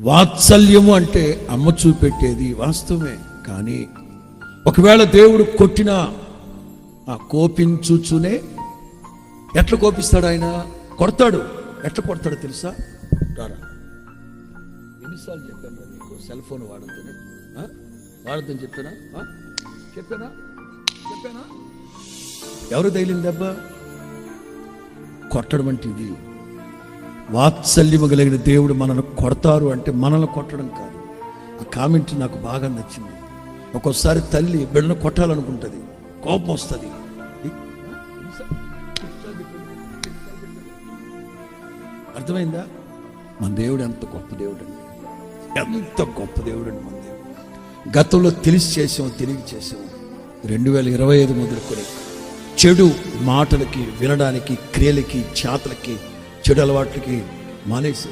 వాత్సల్యము అంటే అమ్మ చూపెట్టేది వాస్తవమే కానీ ఒకవేళ దేవుడు కొట్టినా ఆ కోపించుచునే ఎట్లా కోపిస్తాడు ఆయన? కొడతాడు. ఎట్లా కొడతాడు తెలుసా? రారా. ఎన్నిసార్లు చెప్పాను నీకు? సెల్ ఫోన్ వాడద్దని ఆ? వాడద్దని చెప్పానా? చెప్పానా? చెప్పానా? ఎవరు తగిలింది దెబ్బ? కొట్టడం అంటే ఇది. వాత్సల్యము కలిగిన దేవుడు మనల్ని కొడతారు అంటే మనల్ని కొట్టడం కాదు. ఆ కామెంట్ నాకు బాగా నచ్చింది. ఒక్కోసారి తల్లి బిడ్డను కొట్టాలనుకుంటుంది. కోపం వస్తుంది. అర్థమైందా? మన దేవుడు ఎంత గొప్ప దేవుడు అండి. ఎంత గొప్ప దేవుడు అండి మన దేవుడు. గతంలో తెలిసి చేసాము తెలివి చేసాము. రెండు వేల ఇరవై ఐదు మొదలుకొని చెడు మాటలకి వినడానికి క్రియలకి చేతలకి చెడు అలవాట్లకి మానేసి